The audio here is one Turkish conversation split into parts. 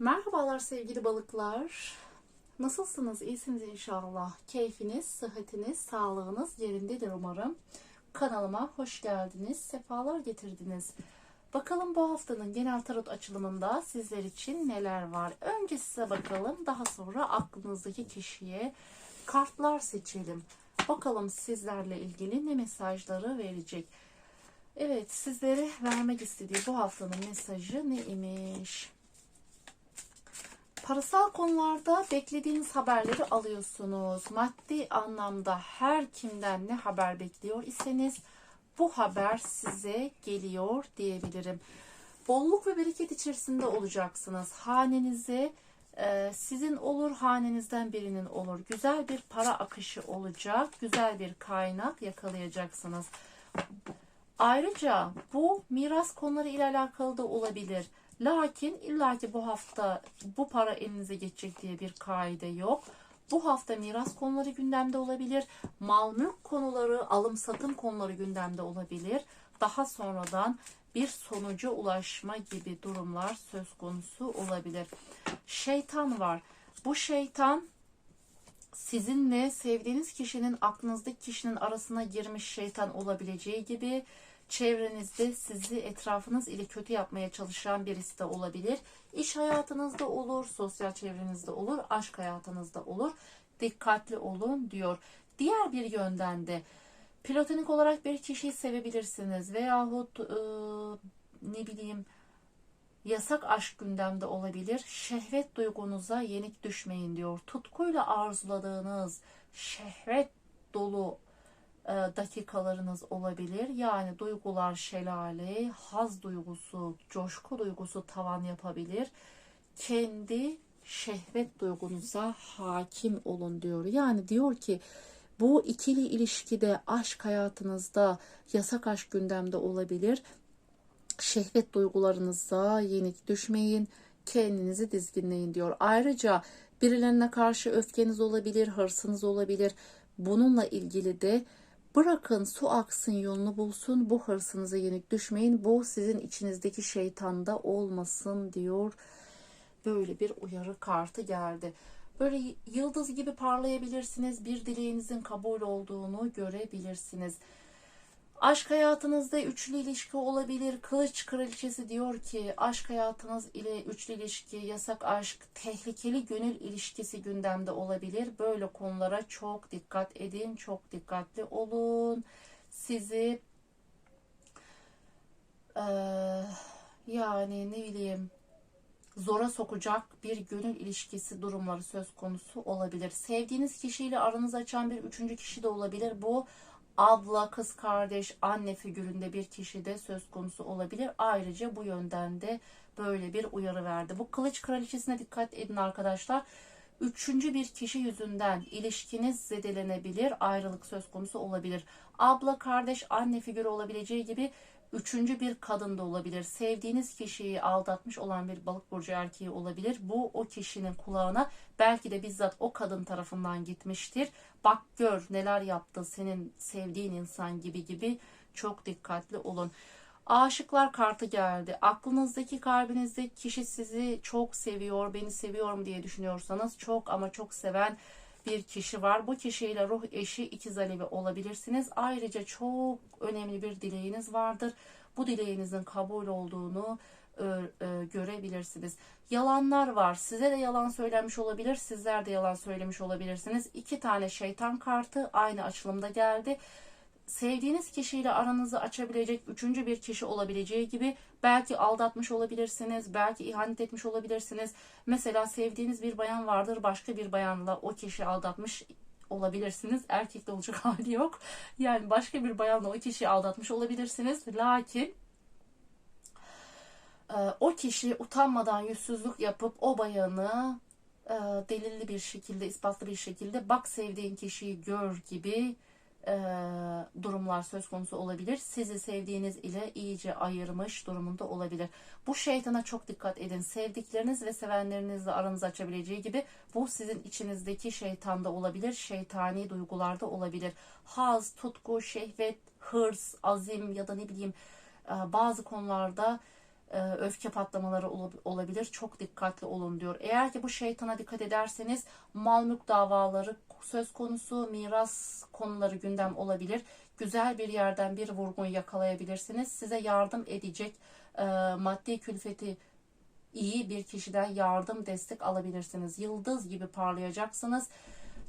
Merhabalar sevgili balıklar. Nasılsınız? İyisiniz inşallah. Keyfiniz, sıhhatiniz, sağlığınız yerindedir umarım. Kanalıma hoş geldiniz, sefalar getirdiniz. Bakalım bu haftanın genel tarot açılımında sizler için neler var? Önce size bakalım, daha sonra aklınızdaki kişiye kartlar seçelim. Bakalım sizlerle ilgili ne mesajları verecek. Evet, sizlere vermek istediği bu haftanın mesajı ne imiş? Parasal konularda beklediğiniz haberleri alıyorsunuz. Maddi anlamda her kimden ne haber bekliyor iseniz bu haber size geliyor diyebilirim. Bolluk ve bereket içerisinde olacaksınız. Hanenize e, sizin olur, hanenizden birinin olur. Güzel bir para akışı olacak. Güzel bir kaynak yakalayacaksınız. Ayrıca bu miras konuları ile alakalı da olabilir. Lakin illaki bu hafta bu para elinize geçecek diye bir kaide yok. Bu hafta miras konuları gündemde olabilir. Mal mülk konuları, alım satım konuları gündemde olabilir. Daha sonradan bir sonuca ulaşma gibi durumlar söz konusu olabilir. Şeytan var. Bu şeytan sizinle sevdiğiniz kişinin aklınızdaki kişinin arasına girmiş şeytan olabileceği gibi çevrenizde sizi etrafınız ile kötü yapmaya çalışan birisi de olabilir. İş hayatınızda olur, sosyal çevrenizde olur, aşk hayatınızda olur. Dikkatli olun diyor. Diğer bir yönden de platonik olarak bir kişiyi sevebilirsiniz veyahut e, ne bileyim yasak aşk gündemde olabilir. Şehvet duygunuza yenik düşmeyin diyor. Tutkuyla arzuladığınız şehvet dolu dakikalarınız olabilir. Yani duygular şelale, haz duygusu, coşku duygusu tavan yapabilir. Kendi şehvet duygunuza hakim olun diyor. Yani diyor ki bu ikili ilişkide aşk hayatınızda yasak aşk gündemde olabilir. Şehvet duygularınıza yenik düşmeyin. Kendinizi dizginleyin diyor. Ayrıca birilerine karşı öfkeniz olabilir, hırsınız olabilir. Bununla ilgili de Bırakın su aksın yolunu bulsun. Bu hırsınıza yenik düşmeyin. Bu sizin içinizdeki şeytanda olmasın diyor. Böyle bir uyarı kartı geldi. Böyle yıldız gibi parlayabilirsiniz. Bir dileğinizin kabul olduğunu görebilirsiniz. Aşk hayatınızda üçlü ilişki olabilir. Kılıç kraliçesi diyor ki aşk hayatınız ile üçlü ilişki, yasak aşk, tehlikeli gönül ilişkisi gündemde olabilir. Böyle konulara çok dikkat edin, çok dikkatli olun. Sizi ee, yani ne bileyim zora sokacak bir gönül ilişkisi durumları söz konusu olabilir. Sevdiğiniz kişiyle aranızı açan bir üçüncü kişi de olabilir. Bu abla, kız kardeş, anne figüründe bir kişi de söz konusu olabilir. Ayrıca bu yönden de böyle bir uyarı verdi. Bu kılıç kraliçesine dikkat edin arkadaşlar. Üçüncü bir kişi yüzünden ilişkiniz zedelenebilir, ayrılık söz konusu olabilir. Abla, kardeş, anne figürü olabileceği gibi üçüncü bir kadın da olabilir. Sevdiğiniz kişiyi aldatmış olan bir balık burcu erkeği olabilir. Bu o kişinin kulağına belki de bizzat o kadın tarafından gitmiştir. Bak gör neler yaptı senin sevdiğin insan gibi gibi çok dikkatli olun. Aşıklar kartı geldi. Aklınızdaki kalbinizdeki kişi sizi çok seviyor, beni seviyorum diye düşünüyorsanız çok ama çok seven bir kişi var. Bu kişiyle ruh eşi ikiz alevi olabilirsiniz. Ayrıca çok önemli bir dileğiniz vardır. Bu dileğinizin kabul olduğunu e, e, görebilirsiniz. Yalanlar var. Size de yalan söylenmiş olabilir. Sizler de yalan söylemiş olabilirsiniz. İki tane şeytan kartı aynı açılımda geldi sevdiğiniz kişiyle aranızı açabilecek üçüncü bir kişi olabileceği gibi belki aldatmış olabilirsiniz, belki ihanet etmiş olabilirsiniz. Mesela sevdiğiniz bir bayan vardır, başka bir bayanla o kişi aldatmış olabilirsiniz. Erkekle olacak hali yok. Yani başka bir bayanla o kişiyi aldatmış olabilirsiniz. Lakin e, o kişi utanmadan yüzsüzlük yapıp o bayanı e, delilli bir şekilde, ispatlı bir şekilde bak sevdiğin kişiyi gör gibi e, durumlar söz konusu olabilir. Sizi sevdiğiniz ile iyice ayırmış durumunda olabilir. Bu şeytana çok dikkat edin. Sevdikleriniz ve sevenlerinizle aranızı açabileceği gibi bu sizin içinizdeki şeytanda olabilir. Şeytani duygularda olabilir. Haz, tutku, şehvet, hırs, azim ya da ne bileyim e, bazı konularda öfke patlamaları ol- olabilir. Çok dikkatli olun diyor. Eğer ki bu şeytana dikkat ederseniz mal mülk davaları söz konusu, miras konuları gündem olabilir. Güzel bir yerden bir vurgun yakalayabilirsiniz. Size yardım edecek e, maddi külfeti iyi bir kişiden yardım, destek alabilirsiniz. Yıldız gibi parlayacaksınız.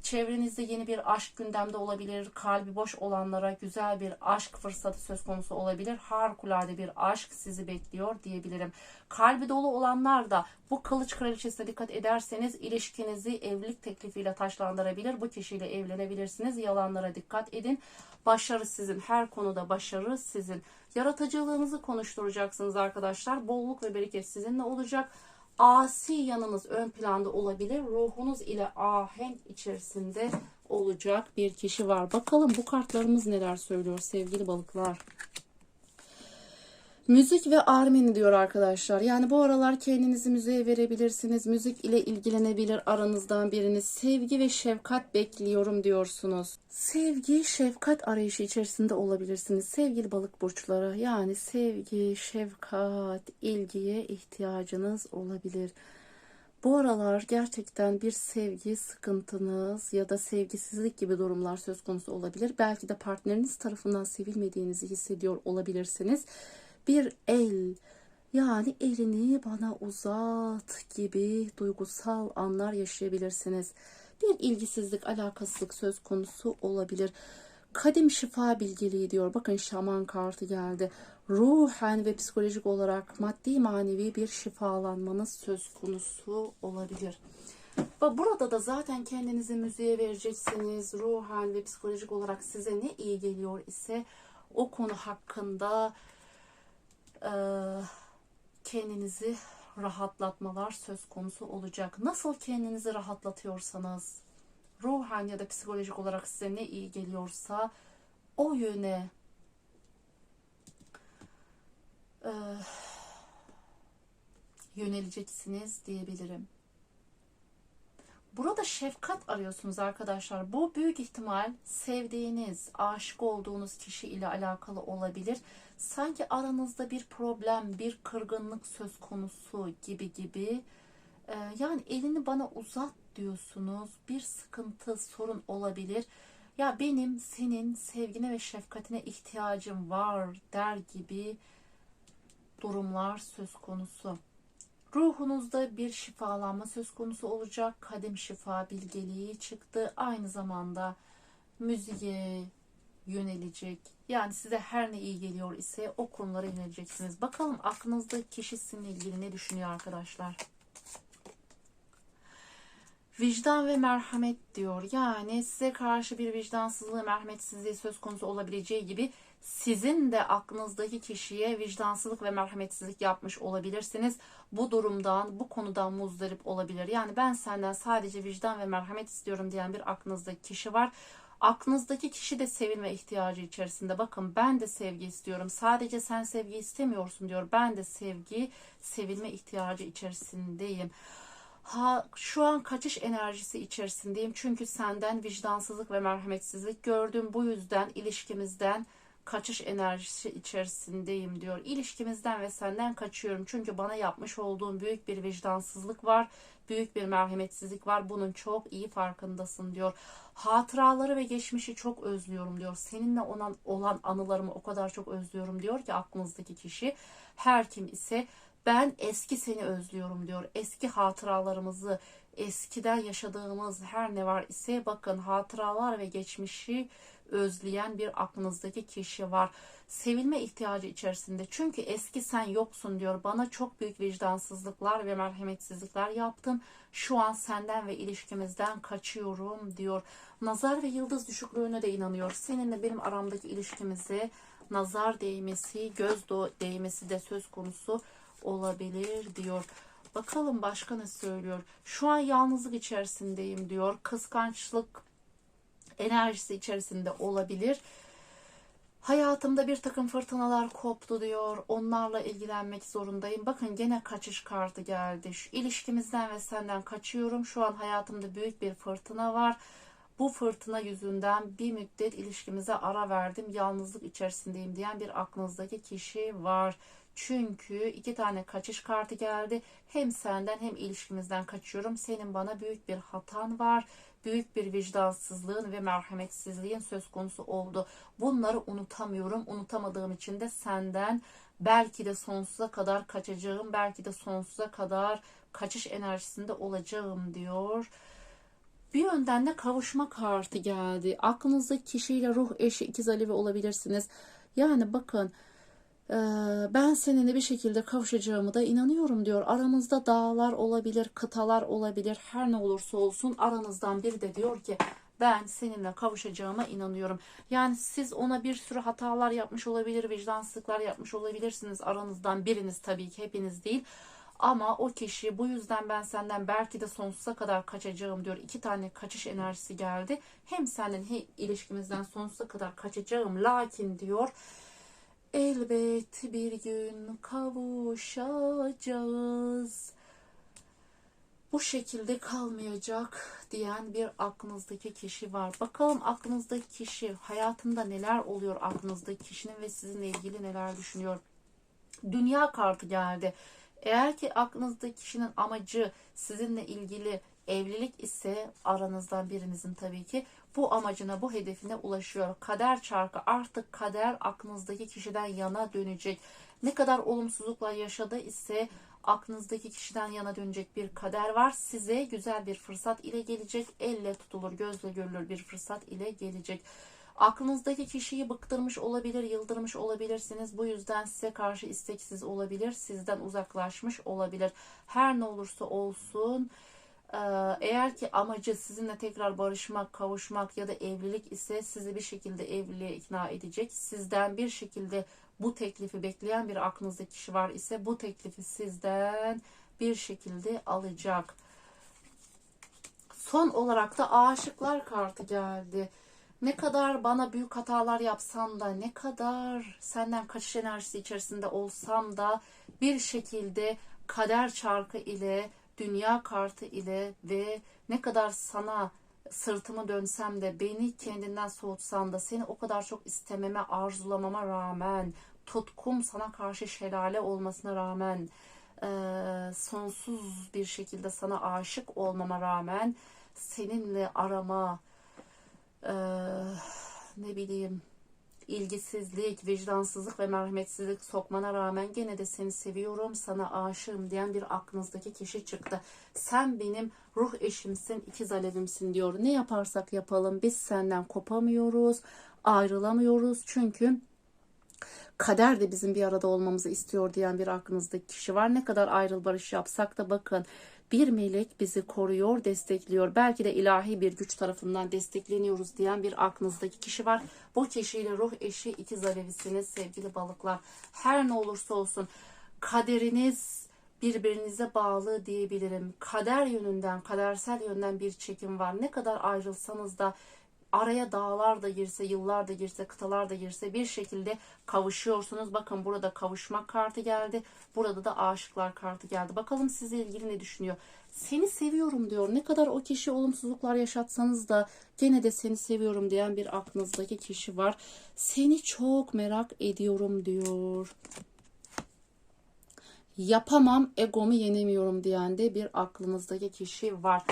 Çevrenizde yeni bir aşk gündemde olabilir. Kalbi boş olanlara güzel bir aşk fırsatı söz konusu olabilir. Harikulade bir aşk sizi bekliyor diyebilirim. Kalbi dolu olanlar da bu kılıç kraliçesine dikkat ederseniz ilişkinizi evlilik teklifiyle taşlandırabilir. Bu kişiyle evlenebilirsiniz. Yalanlara dikkat edin. Başarı sizin. Her konuda başarı sizin. Yaratıcılığınızı konuşturacaksınız arkadaşlar. Bolluk ve bereket sizinle olacak asi yanınız ön planda olabilir. Ruhunuz ile ahenk içerisinde olacak bir kişi var. Bakalım bu kartlarımız neler söylüyor sevgili balıklar. Müzik ve armeni diyor arkadaşlar. Yani bu aralar kendinizi müziğe verebilirsiniz. Müzik ile ilgilenebilir aranızdan biriniz. Sevgi ve şefkat bekliyorum diyorsunuz. Sevgi, şefkat arayışı içerisinde olabilirsiniz. Sevgili balık burçları. Yani sevgi, şefkat, ilgiye ihtiyacınız olabilir. Bu aralar gerçekten bir sevgi sıkıntınız ya da sevgisizlik gibi durumlar söz konusu olabilir. Belki de partneriniz tarafından sevilmediğinizi hissediyor olabilirsiniz. Bir el yani elini bana uzat gibi duygusal anlar yaşayabilirsiniz. Bir ilgisizlik, alakasızlık söz konusu olabilir. Kadim şifa bilgeliği diyor. Bakın şaman kartı geldi. Ruhen ve psikolojik olarak maddi manevi bir şifalanmanız söz konusu olabilir. Burada da zaten kendinizi müziğe vereceksiniz. Ruhen ve psikolojik olarak size ne iyi geliyor ise o konu hakkında kendinizi rahatlatmalar söz konusu olacak. Nasıl kendinizi rahatlatıyorsanız, ruhen ya da psikolojik olarak size ne iyi geliyorsa o yöne e, yöneleceksiniz diyebilirim. Burada şefkat arıyorsunuz arkadaşlar. Bu büyük ihtimal sevdiğiniz, aşık olduğunuz kişi ile alakalı olabilir. Sanki aranızda bir problem, bir kırgınlık söz konusu gibi gibi. Ee, yani elini bana uzat diyorsunuz. Bir sıkıntı, sorun olabilir. Ya benim senin sevgine ve şefkatine ihtiyacım var der gibi durumlar söz konusu. Ruhunuzda bir şifalanma söz konusu olacak. Kadim şifa bilgeliği çıktı. Aynı zamanda müziğe yönelecek. Yani size her ne iyi geliyor ise o konulara yöneleceksiniz. Bakalım aklınızda kişi ilgili ne düşünüyor arkadaşlar? Vicdan ve merhamet diyor. Yani size karşı bir vicdansızlığı, merhametsizliği söz konusu olabileceği gibi sizin de aklınızdaki kişiye vicdansızlık ve merhametsizlik yapmış olabilirsiniz. Bu durumdan, bu konudan muzdarip olabilir. Yani ben senden sadece vicdan ve merhamet istiyorum diyen bir aklınızdaki kişi var. Aklınızdaki kişi de sevilme ihtiyacı içerisinde. Bakın ben de sevgi istiyorum. Sadece sen sevgi istemiyorsun diyor. Ben de sevgi, sevilme ihtiyacı içerisindeyim. Ha, şu an kaçış enerjisi içerisindeyim. Çünkü senden vicdansızlık ve merhametsizlik gördüm. Bu yüzden ilişkimizden kaçış enerjisi içerisindeyim diyor. İlişkimizden ve senden kaçıyorum. Çünkü bana yapmış olduğun büyük bir vicdansızlık var. Büyük bir merhametsizlik var. Bunun çok iyi farkındasın diyor. Hatıraları ve geçmişi çok özlüyorum diyor. Seninle olan, olan anılarımı o kadar çok özlüyorum diyor ki aklınızdaki kişi. Her kim ise ben eski seni özlüyorum diyor. Eski hatıralarımızı, eskiden yaşadığımız her ne var ise bakın hatıralar ve geçmişi özleyen bir aklınızdaki kişi var. Sevilme ihtiyacı içerisinde. Çünkü eski sen yoksun diyor. Bana çok büyük vicdansızlıklar ve merhametsizlikler yaptın. Şu an senden ve ilişkimizden kaçıyorum diyor. Nazar ve yıldız düşüklüğüne de inanıyor. Seninle benim aramdaki ilişkimize nazar değmesi, göz değmesi de söz konusu olabilir diyor. Bakalım başka ne söylüyor? Şu an yalnızlık içerisindeyim diyor. Kıskançlık enerjisi içerisinde olabilir. Hayatımda bir takım fırtınalar koptu diyor. Onlarla ilgilenmek zorundayım. Bakın gene kaçış kartı geldi. Şu ilişkimizden ve senden kaçıyorum. Şu an hayatımda büyük bir fırtına var. Bu fırtına yüzünden bir müddet ilişkimize ara verdim. Yalnızlık içerisindeyim diyen bir aklınızdaki kişi var. Çünkü iki tane kaçış kartı geldi. Hem senden hem ilişkimizden kaçıyorum. Senin bana büyük bir hatan var. Büyük bir vicdansızlığın ve merhametsizliğin söz konusu oldu. Bunları unutamıyorum. Unutamadığım için de senden belki de sonsuza kadar kaçacağım. Belki de sonsuza kadar kaçış enerjisinde olacağım diyor. Bir yönden de kavuşma kartı geldi. Aklınızdaki kişiyle ruh eşi ikiz alevi olabilirsiniz. Yani bakın ben seninle bir şekilde kavuşacağımı da inanıyorum diyor. Aramızda dağlar olabilir, kıtalar olabilir. Her ne olursa olsun aranızdan biri de diyor ki ben seninle kavuşacağıma inanıyorum. Yani siz ona bir sürü hatalar yapmış olabilir, vicdansızlıklar yapmış olabilirsiniz. Aranızdan biriniz tabii ki hepiniz değil. Ama o kişi bu yüzden ben senden belki de sonsuza kadar kaçacağım diyor. İki tane kaçış enerjisi geldi. Hem senden hem ilişkimizden sonsuza kadar kaçacağım. Lakin diyor elbet bir gün kavuşacağız. Bu şekilde kalmayacak diyen bir aklınızdaki kişi var. Bakalım aklınızdaki kişi hayatında neler oluyor aklınızdaki kişinin ve sizinle ilgili neler düşünüyor. Dünya kartı geldi. Eğer ki aklınızdaki kişinin amacı sizinle ilgili evlilik ise aranızdan birinizin tabii ki bu amacına, bu hedefine ulaşıyor. Kader çarkı artık kader aklınızdaki kişiden yana dönecek. Ne kadar olumsuzlukla yaşadı ise aklınızdaki kişiden yana dönecek bir kader var. Size güzel bir fırsat ile gelecek. Elle tutulur, gözle görülür bir fırsat ile gelecek. Aklınızdaki kişiyi bıktırmış olabilir, yıldırmış olabilirsiniz. Bu yüzden size karşı isteksiz olabilir, sizden uzaklaşmış olabilir. Her ne olursa olsun eğer ki amacı sizinle tekrar barışmak, kavuşmak ya da evlilik ise sizi bir şekilde evliliğe ikna edecek. Sizden bir şekilde bu teklifi bekleyen bir aklınızdaki kişi var ise bu teklifi sizden bir şekilde alacak. Son olarak da aşıklar kartı geldi. Ne kadar bana büyük hatalar yapsan da, ne kadar senden kaçış enerjisi içerisinde olsam da bir şekilde kader çarkı ile, dünya kartı ile ve ne kadar sana sırtımı dönsem de beni kendinden soğutsan da seni o kadar çok istememe, arzulamama rağmen, tutkum sana karşı şelale olmasına rağmen, sonsuz bir şekilde sana aşık olmama rağmen seninle arama, ne bileyim ilgisizlik, vicdansızlık ve merhametsizlik sokmana rağmen gene de seni seviyorum, sana aşığım diyen bir aklınızdaki kişi çıktı. Sen benim ruh eşimsin, ikiz alevimsin diyor. Ne yaparsak yapalım biz senden kopamıyoruz, ayrılamıyoruz. Çünkü kader de bizim bir arada olmamızı istiyor diyen bir aklınızdaki kişi var. Ne kadar ayrıl barış yapsak da bakın bir melek bizi koruyor, destekliyor. Belki de ilahi bir güç tarafından destekleniyoruz diyen bir aklınızdaki kişi var. Bu kişiyle ruh eşi ikiz alevisiniz sevgili balıklar. Her ne olursa olsun kaderiniz birbirinize bağlı diyebilirim. Kader yönünden, kadersel yönden bir çekim var. Ne kadar ayrılsanız da araya dağlar da girse, yıllar da girse, kıtalar da girse bir şekilde kavuşuyorsunuz. Bakın burada kavuşmak kartı geldi. Burada da aşıklar kartı geldi. Bakalım sizle ilgili ne düşünüyor? Seni seviyorum diyor. Ne kadar o kişi olumsuzluklar yaşatsanız da gene de seni seviyorum diyen bir aklınızdaki kişi var. Seni çok merak ediyorum diyor. Yapamam, egomu yenemiyorum diyen de bir aklınızdaki kişi var.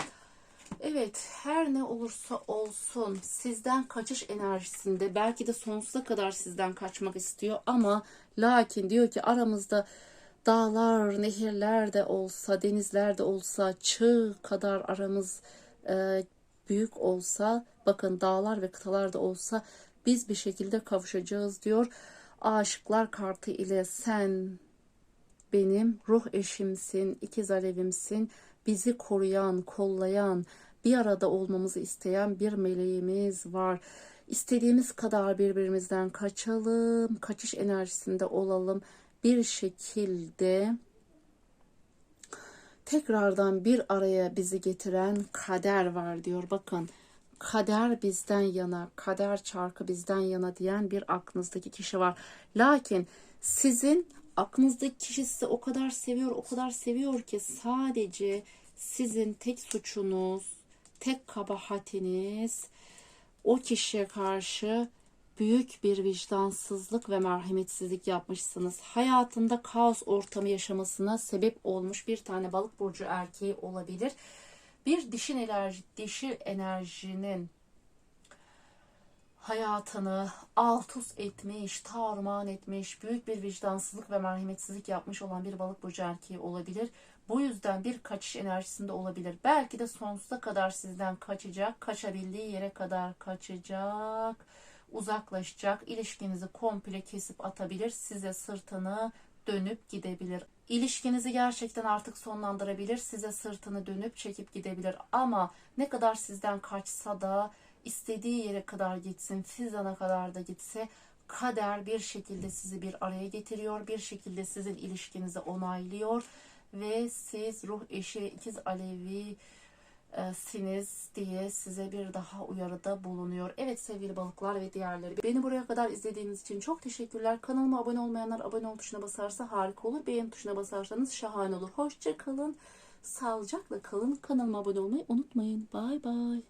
Evet, her ne olursa olsun sizden kaçış enerjisinde belki de sonsuza kadar sizden kaçmak istiyor ama lakin diyor ki aramızda dağlar, nehirler de olsa, denizler de olsa, çığ kadar aramız e, büyük olsa, bakın dağlar ve kıtalar da olsa biz bir şekilde kavuşacağız diyor. Aşıklar kartı ile sen benim ruh eşimsin, ikiz alevimsin, bizi koruyan, kollayan, bir arada olmamızı isteyen bir meleğimiz var. İstediğimiz kadar birbirimizden kaçalım, kaçış enerjisinde olalım. Bir şekilde tekrardan bir araya bizi getiren kader var diyor. Bakın kader bizden yana, kader çarkı bizden yana diyen bir aklınızdaki kişi var. Lakin sizin aklınızdaki kişi sizi o kadar seviyor, o kadar seviyor ki sadece sizin tek suçunuz, tek kabahatiniz o kişiye karşı büyük bir vicdansızlık ve merhametsizlik yapmışsınız. Hayatında kaos ortamı yaşamasına sebep olmuş bir tane balık burcu erkeği olabilir. Bir dişin enerji, dişil enerjinin hayatını alt üst etmiş, tarman etmiş, büyük bir vicdansızlık ve merhametsizlik yapmış olan bir balık burcu erkeği olabilir. Bu yüzden bir kaçış enerjisinde olabilir. Belki de sonsuza kadar sizden kaçacak, kaçabildiği yere kadar kaçacak, uzaklaşacak, ilişkinizi komple kesip atabilir, size sırtını dönüp gidebilir. İlişkinizi gerçekten artık sonlandırabilir, size sırtını dönüp çekip gidebilir. Ama ne kadar sizden kaçsa da istediği yere kadar gitsin, Fizan'a kadar da gitse kader bir şekilde sizi bir araya getiriyor, bir şekilde sizin ilişkinizi onaylıyor ve siz ruh eşi ikiz alevi siniz diye size bir daha uyarıda bulunuyor. Evet sevgili balıklar ve diğerleri. Beni buraya kadar izlediğiniz için çok teşekkürler. Kanalıma abone olmayanlar abone ol tuşuna basarsa harika olur. Beğen tuşuna basarsanız şahane olur. Hoşça kalın. Sağlıcakla kalın. Kanalıma abone olmayı unutmayın. Bay bay.